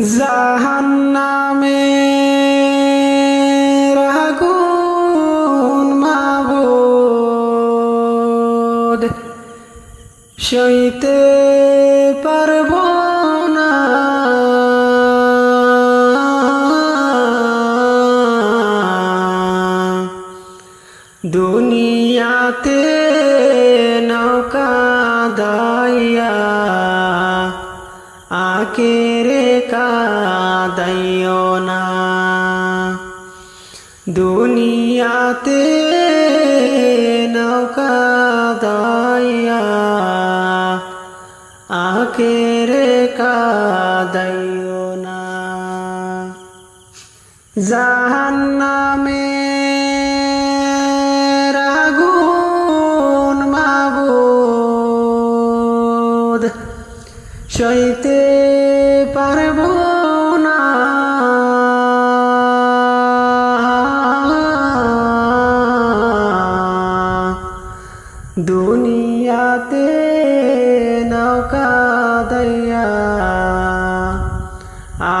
জাহান্নামে রাগুন মাবুদ। সইতে পারব দুনিয়াতে নৌকা দাইয়া আকে রে কাদাইও না। দুনিয়াতে নৌকা দাইয়া আকে রে কাদাইও না। জাহান্নামে দুনিয়াতে নৌকা দয়া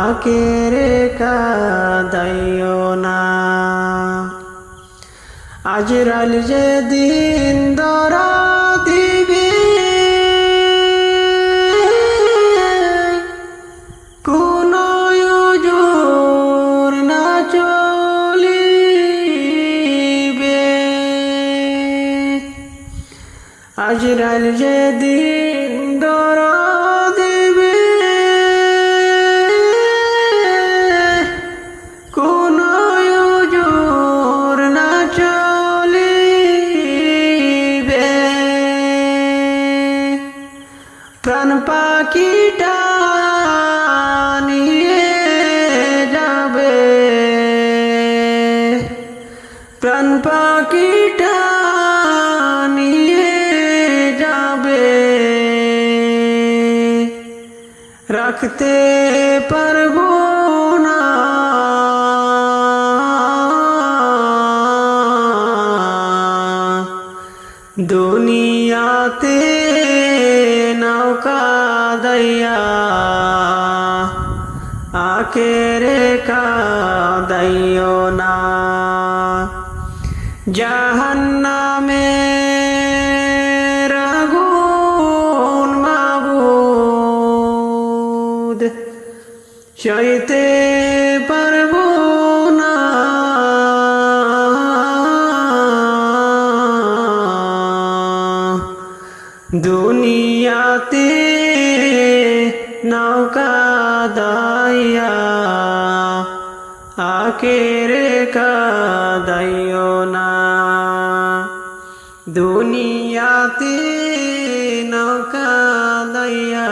আকে রে কাদাইও না। আজরাল যে দিন দরা আজরাল যে দিন দরা দিবে কোন না চলিবে। প্রাণ পাখিটা রাখতে পারব না। দুনিয়াতে নৌকা দয়া আখেরে কাদাইও না। দুনিয়াতে নৌকা দাইয়া আকেরে কাদাইও না। দুনিয়াতে নৌকা দাইয়া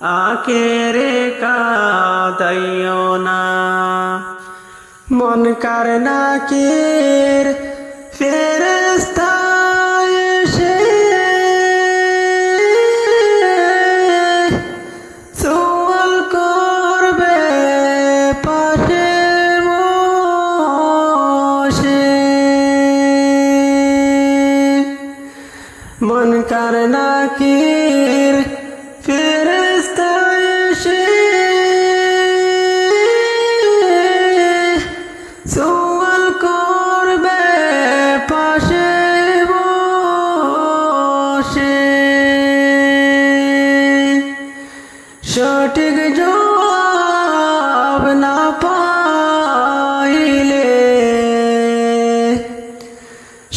আকেরে কাদাইও না। মন কার নাকের ফেরেস্তা কার নাকির ফেরেস্তা এসে সোয়াল করবে, পাশে বসে। সঠিক জবাব না পাইলে,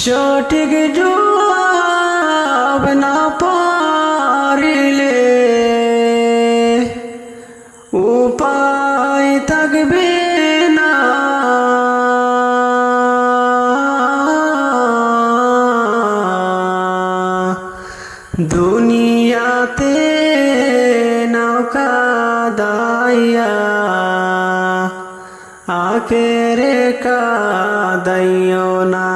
সঠিক জবাব না উপায় থাকবে না। দুনিয়াতে নৌকা দাইয়া আখেরে কাদাইও না।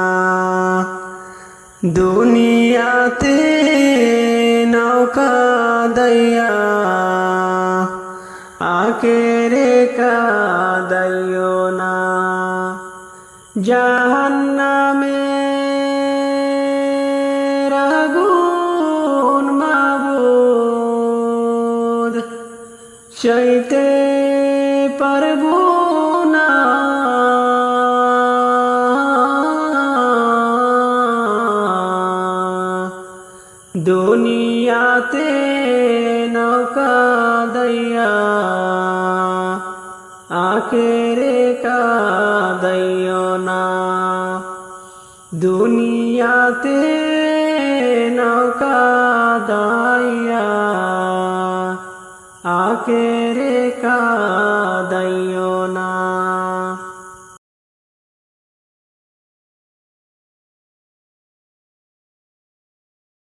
দুনিয়াতে নৌকা দয়া আখেরে কাদাইও না। জাহান্নামে রাগুন মাবুদ চাইতে পারব দুনিয়াতে নৌকা দইয়া আখেরে কাদাইও না। দুনিয়াতে নৌকা দাইয়া আখেরে কাদাইও না।